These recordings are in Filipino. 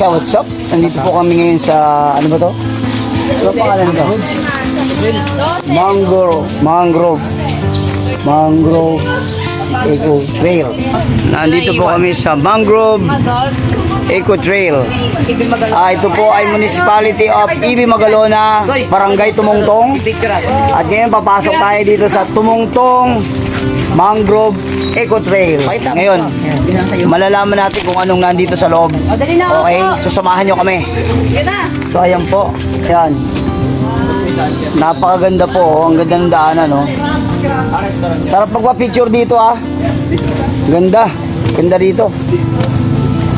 Kaya what's up? Nandito po kami ngayon sa, ano ba to? Ano pangalan nito? Mangrove. Mangrove. Mangrove Eco Trail. Nandito po kami sa Mangrove Eco Trail. Ah, ito po ay Municipality of Ibi Magalona, Barangay Tumungtong. At ngayon papasok tayo dito sa Tumungtong Mangrove Eco Trail. Ngayon, malalaman natin kung anong nandito sa loob. Okay, susamahan nyo kami. So ayan po, ayan. Napakaganda po, oh. ang ganda ng daanan, no? Sarap magpa-picture dito, ah. Ganda, ganda dito.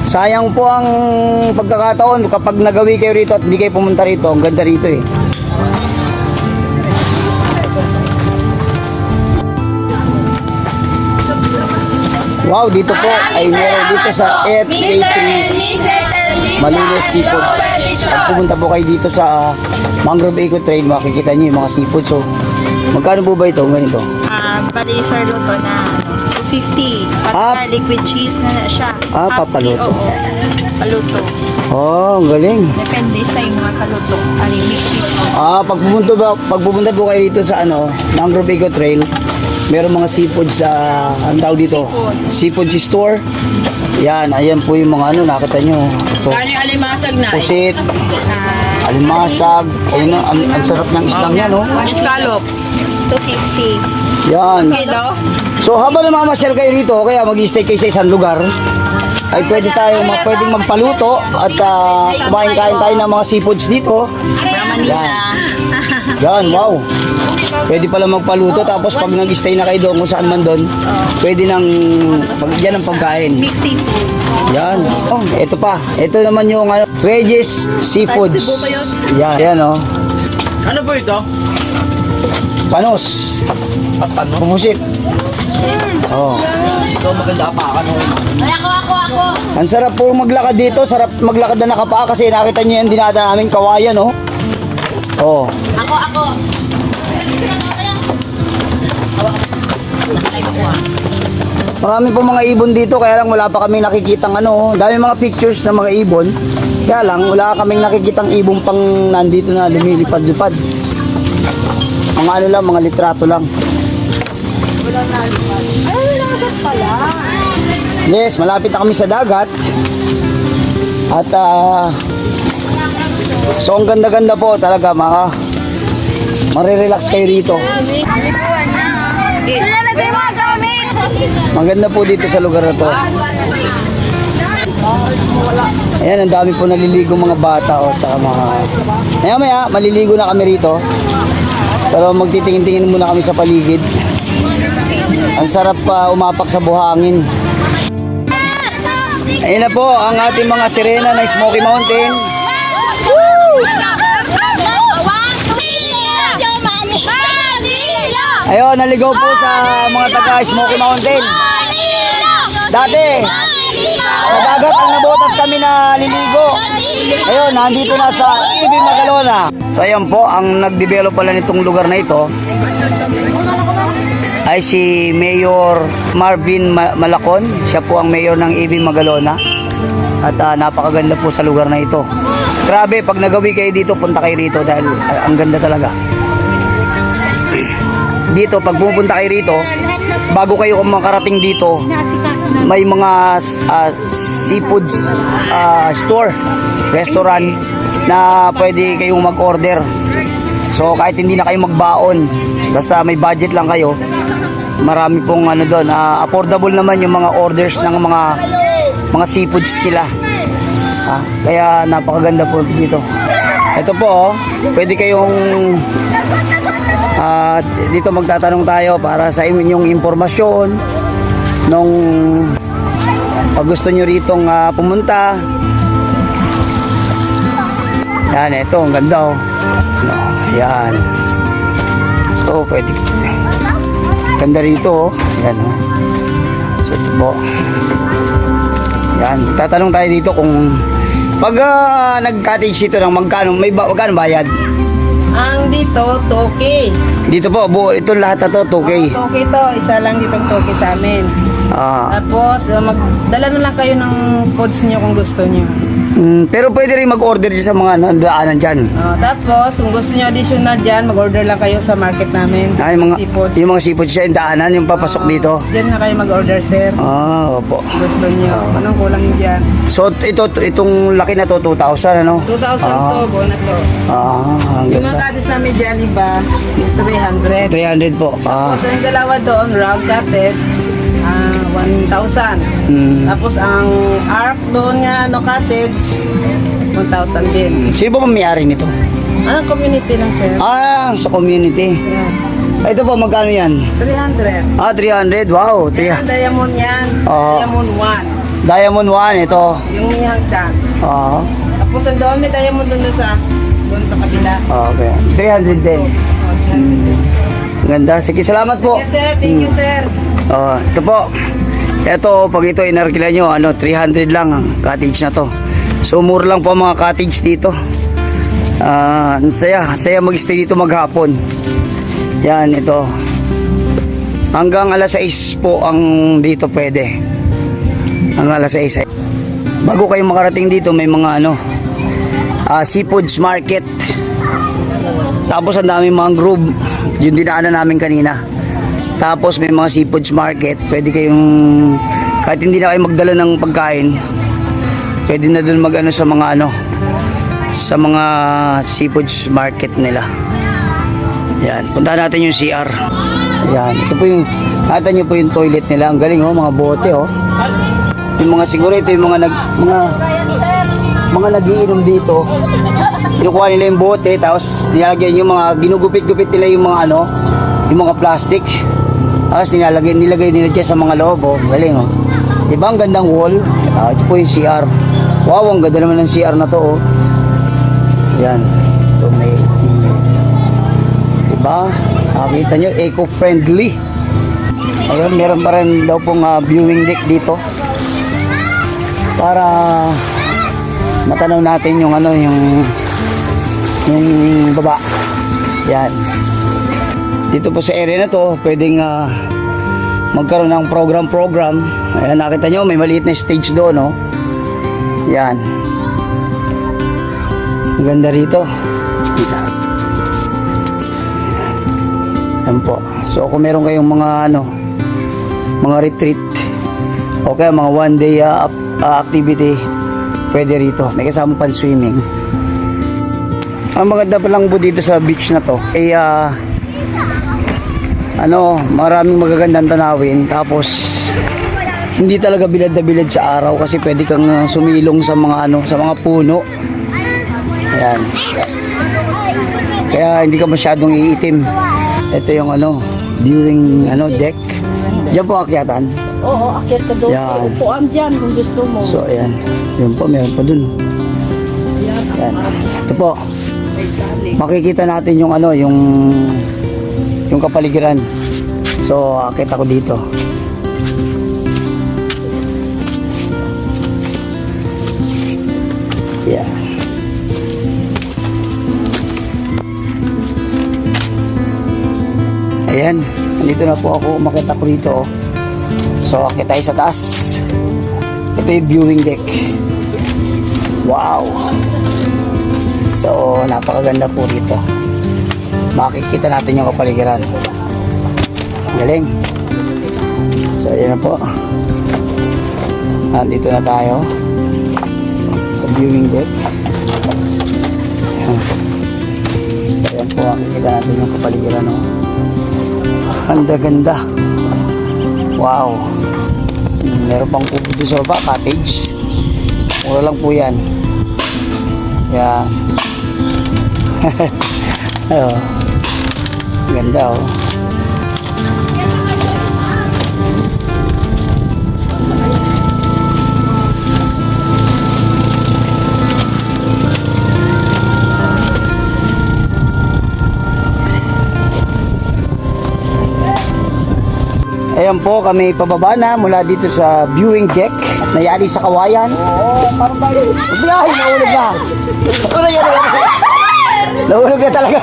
Sayang po ang pagkakataon kapag nagawi kayo rito at hindi kayo pumunta rito. Ang ganda rito, eh. Wow, dito po ay meron dito sa FA3 Malinis Seafoods. Pag pumunta po kayo dito sa Mangrove Eco Trail, makikita niyo yung mga seafood. So, magkano po ba ito? Ganito. Ah, bali sir luto na ano, 250. Ah. Liquid cheese na siya. Ah, papaluto. Oo, paluto. Oh, ang galing. Depende sa yung mga kaluto. Ano yung. Ah, pag pumunta ba, pag pumunta po kayo dito sa ano, Mangrove Eco Trail, meron mga seafood sa ang tawag dito, seafood store. Yan, ayan po yung mga ano, nakita nyo. Ito, yung alimasag na? pusit, alimasag, ayun na, ang, ang sarap ng islang yan, no? Scallop. 250. Yan. Kilo? So habang namamasyal kayo rito, kaya mag-stay kayo sa isang lugar, ay pwede tayo ma- pwedeng magpaluto at ah, kumain-kain tayo ng mga seafoods dito. Manila. Yan, wow. Pwede pala magpaluto tapos pag nag-stay na kayo doon kung saan man doon, pwede nang pag yan ang pagkain. Mix seafood. Yan. Oh, ito pa. Ito naman yung ano, Regis Seafoods. Cebu ba yun? Yan, yan oh. Ano po ito? Panos. Paano? Pumusit. Oh. Ito maganda pa ano. Ay, ako, ako, ako. Ang sarap po maglakad dito, sarap maglakad na nakapaa kasi nakita niyo yung dinada namin kawayan, oh. Oh. Ako, ako. Marami po mga ibon dito kaya lang wala pa kami nakikitang ano, dami mga pictures ng mga ibon. Kaya lang wala kaming nakikitang ibon pang nandito na lumilipad-lipad. Mga ano lang, mga litrato lang. Ay, lagat pala. Yes, malapit na kami sa dagat. At ah So ang ganda-ganda po talaga mga Marirelax kayo rito. Maganda po dito sa lugar na to. Ayan, ang dami po naliligo mga bata o tsaka mga... Maya maya, maliligo na kami rito. Pero magtitingin-tingin muna kami sa paligid. Ang sarap pa umapak sa buhangin. Ayan na po ang ating mga sirena ng Smoky Mountain. Ayun, naligaw po sa mga taga Smoky Mountain. Dati, sa dagat ang nabotas kami na liligo. Ayun, nandito na sa Ibi Magalona. So ayun po, ang nag-develop pala nitong lugar na ito ay si Mayor Marvin Ma- Malacon. Siya po ang mayor ng Ibi Magalona. At ah, napakaganda po sa lugar na ito. Grabe, pag nagawi kayo dito, punta kayo rito dahil ah, ang ganda talaga. Dito, pag pupunta kayo rito, bago kayo makarating dito, may mga ah, seafood ah, store, restaurant na pwede kayong mag-order. So kahit hindi na kayo magbaon, basta may budget lang kayo, marami pong ano doon, ah, affordable naman yung mga orders ng mga mga seafoods nila. Ah, kaya napakaganda po dito. Ito po, oh, pwede kayong ah, dito magtatanong tayo para sa inyong impormasyon nung pag gusto nyo ritong ah, pumunta. Yan, ito, ang ganda oh. No, yan. Ito, pwede. Ganda rito oh. Yan oh. So, ito po. Yan, tatanong tayo dito kung pag ah, nag-cottage dito ng magkano, may ba, magkano bayad? Ang dito, toki. Dito po, buo, ito lahat na to, 2K. Toki to, isa lang ditong toki sa amin. Ah, Tapos, uh, magdala na lang kayo ng foods niyo kung gusto niyo. mm, pero pwede rin mag-order dyan sa mga nandaanan dyan. Oh, tapos, kung gusto niyo additional dyan, mag-order lang kayo sa market namin. Ay, mga, Seafoods. yung mga seafood siya, yung daanan, yung papasok dito. Diyan na kayo mag-order, sir. Ah, opo. Gusto niyo. Anong kulang dyan? So, ito, itong laki na to, 2,000, ano? 2,000 Ah. to, buo na to. Ah, ang Yung mga kadis namin dyan, iba, 300. 300 po. Ah, Tapos yung dalawa doon, round cottage, ah 1,000. mm. Tapos ang arc doon nga, no cottage, 1,000 din. Sino ba may-ari nito? Anong community lang, sir? Ah, sa community. Yan. Ito po, magkano yan? 300. Ah, 300. Wow, 300. Yan, diamond yan. Oo. Diamond 1. Diamond 1, ito. Yung may hagdan. Ah, Tapos ang doon, may diamond doon sa, doon sa kabila. okay. 300 din. Oh, 300. Ganda. Sige, salamat po. Yes, sir. Thank you, sir. Oh, ito po. Ito, pag ito inarkila nyo, ano, 300 lang ang cottage na to. So, mura lang po mga cottage dito. Ang saya, saya mag-stay dito maghapon. Yan, ito. Hanggang alas 6 po ang dito pwede. Hanggang alas 6. Bago kayo makarating dito, may mga ano, ah, seafoods market. Tapos ang daming mangrove, yung dinaanan namin kanina. Tapos may mga seafoods market, pwede kayong kahit hindi na kayo magdala ng pagkain, pwede na doon mag ano sa mga ano sa mga seafoods market nila. Yan, punta natin yung CR. Yan, ito po yung nakita niyo po yung toilet nila. Ang galing oh, mga bote oh. Yung mga siguro ito yung mga nag mga mga nagiinom dito. Kinukuha nila yung bote tapos nilalagyan yung mga ginugupit-gupit nila yung mga ano, yung mga plastic. Tapos nilalagay nilagay nila dyan sa mga loob oh. Galing oh. Di ba ang gandang wall? Ah, ito po yung CR. Wow, ang ganda naman ng CR na to oh. Yan. Ito may Diba? Nakita nyo, eco-friendly. Ayun, meron pa rin daw pong ah, viewing deck dito. Para matanaw natin yung ano, yung yung baba. Yan. Dito po sa area na to, pwedeng ah, magkaroon ng program-program. Ayan, nakita nyo, may maliit na stage doon, no? Yan. Ang ganda rito. Yan po. So kung meron kayong mga ano, mga retreat o kaya mga one day uh, uh, activity, pwede rito. May kasama pang swimming. Ang maganda pa lang po dito sa beach na to, ay ah, ano, maraming magagandang tanawin. Tapos, hindi talaga bilad na bilad sa araw kasi pwede kang ah, sumilong sa mga ano, sa mga puno. Ayan. Kaya hindi ka masyadong iitim. Ito yung ano, viewing ano, deck. Diyan po akyatan. Oo, akit ka doon. Yan. Upuan dyan kung gusto mo. So, ayan. Yun po, meron pa dun. Ayan. Ito po. Makikita natin yung ano, yung yung kapaligiran. So, akit ako dito. Yeah. Ayan, nandito na po ako, makita ko dito. oh. So, akit tayo sa taas. Ito yung viewing deck. Wow! So, napakaganda po dito. Makikita natin yung kapaligiran. Galing. So, ayan na po. Nandito na tayo sa viewing deck. Ayan. So, ayan po, makikita natin yung kapaligiran. Oh. Ganda-ganda. Wow. Meron pang kubo doon sa baba, cottage. Mura lang po yan. Yan. oh. Ganda oh. Ayan po, kami pababa na mula dito sa viewing deck na yari sa kawayan. Oo, parang bayo. Biyahe, nahulog na. Ano yan? Nahulog na talaga.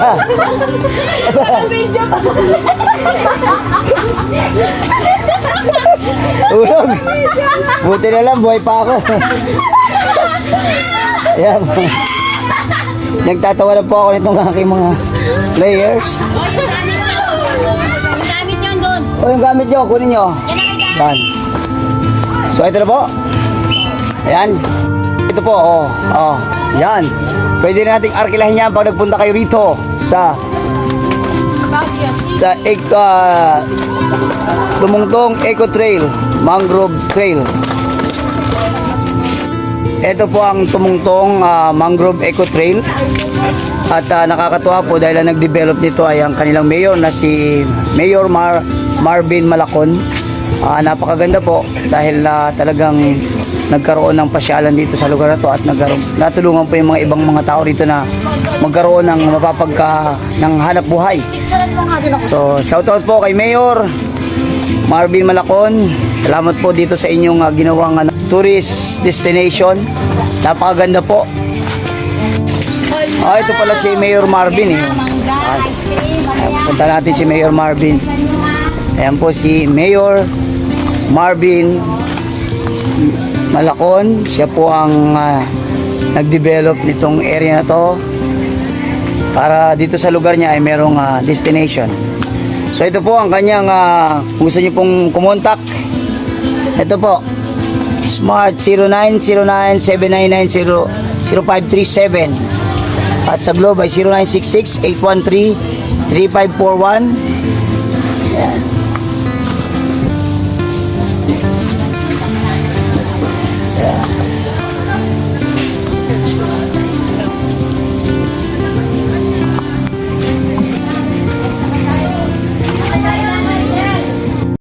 Hulog. Buti na lang, buhay pa ako. Ayan. Nagtatawa na po ako nitong aking mga players. O yung gamit nyo, kunin nyo. Yan. So ito na po. Ayan. Ito po, oh. Oh. Yan. Pwede na nating arkilahin yan pag nagpunta kayo rito sa sa ah, Tumungtong Eco Trail, Mangrove Trail. Ito po ang Tumungtong ah, Mangrove Eco Trail. At ah, nakakatuwa po dahil ang nag-develop nito ay ang kanilang mayor na si Mayor Mar Marvin Malacon. Ah, napakaganda po dahil na talagang nagkaroon ng pasyalan dito sa lugar na to at nagkaroon, natulungan po yung mga ibang mga tao rito na magkaroon ng mapapagka ng hanap buhay. So, shoutout po kay Mayor Marvin Malacon. Salamat po dito sa inyong ah, ginawang ano, tourist destination. Napakaganda po. Ah, ito pala si Mayor Marvin eh. Ah, punta natin si Mayor Marvin. Ayan po si Mayor Marvin Malacon. Siya po ang ah, nag-develop nitong area na to para dito sa lugar niya ay merong ah, destination. So ito po ang kanyang kung gusto niyo pong kumontak. Ito po. Smart 0909-799-0537 at sa Globe ay 0966-813-3541 Ayan.